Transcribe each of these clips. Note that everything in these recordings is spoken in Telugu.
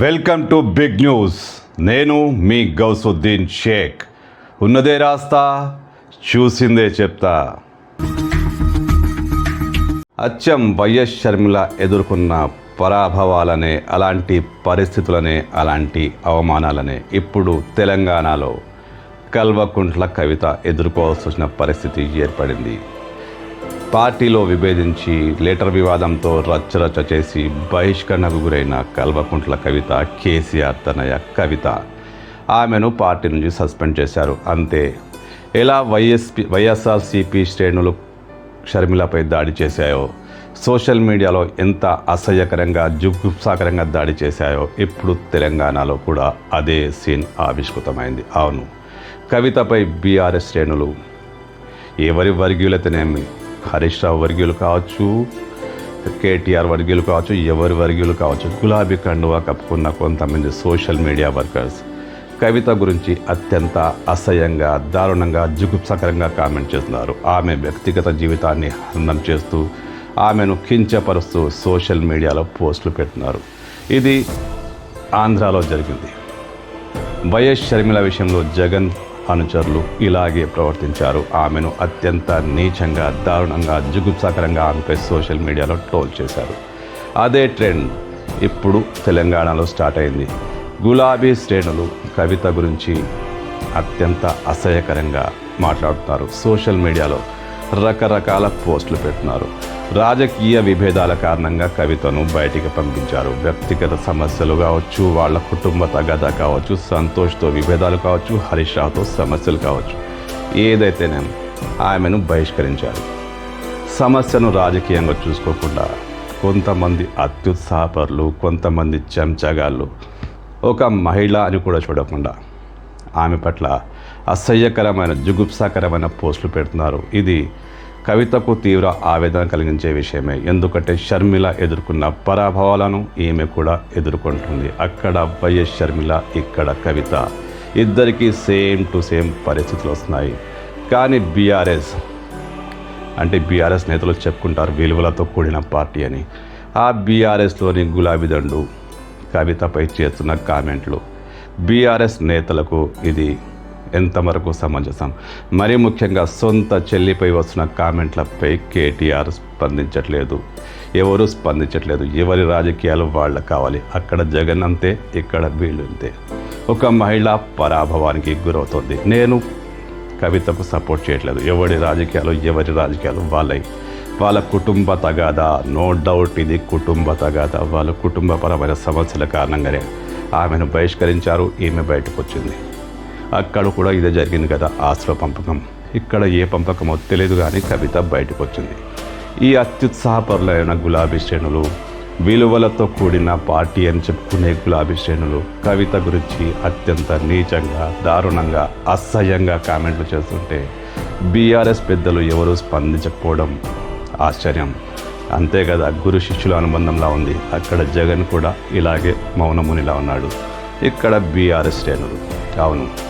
Welcome to big news. నేను మీ గౌసుద్దీన్ షేక్. ఉన్నదే రాస్తా చూసిందే చెప్తా. అచ్చం వైఎస్ షర్మిల ఎదుర్కొన్న పరాభవాలనే అలాంటి పరిస్థితులనే అలాంటి అవమానాలనే ఇప్పుడు తెలంగాణలో కల్వకుంట్ల కవిత ఎదుర్కోవాల్సి వచ్చిన పరిస్థితి ఏర్పడింది. పార్టీలో విభేదించి లేటర్ వివాదంతో రచ్చరచ్చ చేసి బహిష్కరణకు గురైన కల్వకుంట్ల కవిత కేసీఆర్ తనయ కవిత. ఆమెను పార్టీ నుంచి సస్పెండ్ చేశారు. అంతే. ఎలా వైఎస్పి వైఎస్ఆర్సీపీ శ్రేణులు షర్మిలపై దాడి చేశాయో సోషల్ మీడియాలో ఎంత అసహ్యకరంగా జుగుప్సాకరంగా దాడి చేశాయో ఇప్పుడు తెలంగాణలో కూడా అదే సీన్ ఆవిష్కృతమైంది. అవును. కవితపై బీఆర్ఎస్ శ్రేణులు ఎవరి వర్గీయులతనేమి హరీష్ రావు వర్గీయులు కావచ్చు కేటీఆర్ వర్గీయులు కావచ్చు ఎవరి వర్గీయులు కావచ్చు గులాబీ కండువా కప్పుకున్న కొంతమంది సోషల్ మీడియా వర్కర్స్. కవిత గురించి అత్యంత అసహ్యంగా దారుణంగా జుగుప్సకరంగా కామెంట్ చేస్తున్నారు. ఆమె వ్యక్తిగత జీవితాన్ని హరణం చేస్తూ ఆమెను కించపరుస్తూ సోషల్ మీడియాలో పోస్టులు పెడుతున్నారు. ఇది ఆంధ్రాలో జరిగింది. వైఎస్ షర్మిల విషయంలో జగన్ అనుచరులు ఇలాగే ప్రవర్తించారు. ఆమెను అత్యంత నీచంగా దారుణంగా జుగుప్సాకరంగా ఆమెపై సోషల్ మీడియాలో ట్రోల్ చేశారు. అదే ట్రెండ్ ఇప్పుడు తెలంగాణలో స్టార్ట్ అయింది. గులాబీ శ్రేణులు కవిత గురించి అత్యంత అసహ్యకరంగా మాట్లాడుతున్నారు. సోషల్ మీడియాలో రకరకాల పోస్టులు పెడుతున్నారు. రాజకీయ విభేదాల కారణంగా కవితను బయటికి పంపించారు. వ్యక్తిగత సమస్యలు కావచ్చు వాళ్ళ కుటుంబ తగాద కావచ్చు సంతోష్తో విభేదాలు కావచ్చు హరీష్ రావుతో సమస్యలు కావచ్చు. ఏదైతేనే ఆమెను బహిష్కరించారు. సమస్యను రాజకీయంగా చూసుకోకుండా కొంతమంది అత్యుత్సాహపరులు కొంతమంది చెంచగాళ్ళు ఒక మహిళ అని కూడా చూడకుండా ఆమె పట్ల అసహ్యకరమైన జుగుప్సాకరమైన పోస్టులు పెడుతున్నారు. ఇది కవితకు తీవ్ర ఆవేదన కలిగించే విషయమే. ఎందుకంటే షర్మిల ఎదుర్కొన్న పరాభవాలను ఈమె కూడా ఎదుర్కొంటుంది. అక్కడ వైఎస్ షర్మిల ఇక్కడ కవిత. ఇద్దరికీ సేమ్ టు సేమ్ పరిస్థితులు వస్తున్నాయి. కానీ బీఆర్ఎస్ అంటే బీఆర్ఎస్ నేతలు చెప్పుకుంటారు విలువలతో కూడిన పార్టీ అని. ఆ బీఆర్ఎస్లోని గులాబీ దండు కవితపై చేస్తున్న కామెంట్లు. బీఆర్ఎస్ నేతలకు ఇది ఎంతవరకు సమంజసం? మరీ ముఖ్యంగా సొంత చెల్లిపై వస్తున్న కామెంట్లపై కేటీఆర్ స్పందించట్లేదు. ఎవరు స్పందించట్లేదు? ఎవరి రాజకీయాలు వాళ్ళ కావాలి. అక్కడ జగన్ అంతే ఇక్కడ వీళ్ళు అంతే. ఒక మహిళ పరాభవానికి గురవుతుంది. నేను కవితకు సపోర్ట్ చేయట్లేదు. ఎవరి రాజకీయాలు ఎవరి రాజకీయాలు వాళ్ళవి వాళ్ళ కుటుంబ తగాదా నో డౌట్ ఇది కుటుంబ తగాదా. వాళ్ళ కుటుంబపరమైన సమస్యల కారణంగానే ఆమెను బహిష్కరించారు ఈమె బయటకు వచ్చింది అక్కడ కూడా ఇదే జరిగింది కదా ఆశ్ర పంపకం. ఇక్కడ ఏ పంపకమో తెలియదు కానీ కవిత బయటకు వచ్చింది ఈ అత్యుత్సాహపరులైన గులాబీ శ్రేణులు విలువలతో కూడిన పార్టీ అని చెప్పుకునే గులాబీ శ్రేణులు కవిత గురించి అత్యంత నీచంగా దారుణంగా అసహ్యంగా కామెంట్లు చేస్తుంటే బీఆర్ఎస్ పెద్దలు ఎవరూ స్పందించకపోవడం ఆశ్చర్యం. అంతే కదా గురు శిష్యుల అనుబంధంలా ఉంది. అక్కడ జగన్ కూడా ఇలాగే మౌనమునిలా ఉన్నాడు. ఇక్కడ బీఆర్ఎస్ శ్రేణులు. అవును.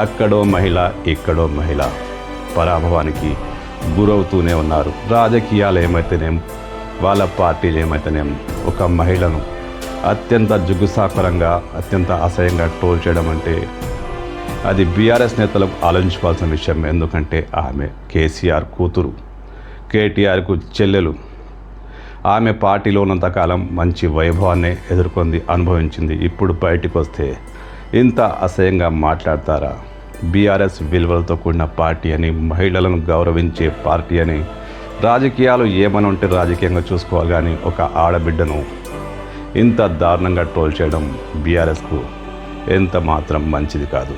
అక్కడో మహిళ ఇక్కడో మహిళ పరాభవానికి గురవుతూనే ఉన్నారు. రాజకీయాలు ఏమైతేనేం వాళ్ళ పార్టీలు ఏమైతేనేం ఒక మహిళను అత్యంత జుగుసాకరంగా అత్యంత అసహ్యంగా ట్రోల్ చేయడం అంటే అది బీఆర్ఎస్ నేతలకు ఆలోచించుకోవాల్సిన విషయం. ఎందుకంటే ఆమె కేసీఆర్ కూతురు కేటీఆర్కు చెల్లెలు. ఆమె పార్టీలో ఉన్నంతకాలం మంచి వైభవాన్ని ఎదుర్కొంది అనుభవించింది. ఇప్పుడు బయటకు వస్తే ఇంత అసహ్యంగా మాట్లాడతారా? బీఆర్ఎస్ విలువలతో కూడిన పార్టీ అని మహిళలను గౌరవించే పార్టీ అని రాజకీయాలు ఏమని ఉంటే రాజకీయంగా చూసుకోవాలి కానీ ఒక ఆడబిడ్డను ఇంత దారుణంగా ట్రోల్ చేయడం బీఆర్ఎస్కు ఎంత మాత్రం మంచిది కాదు.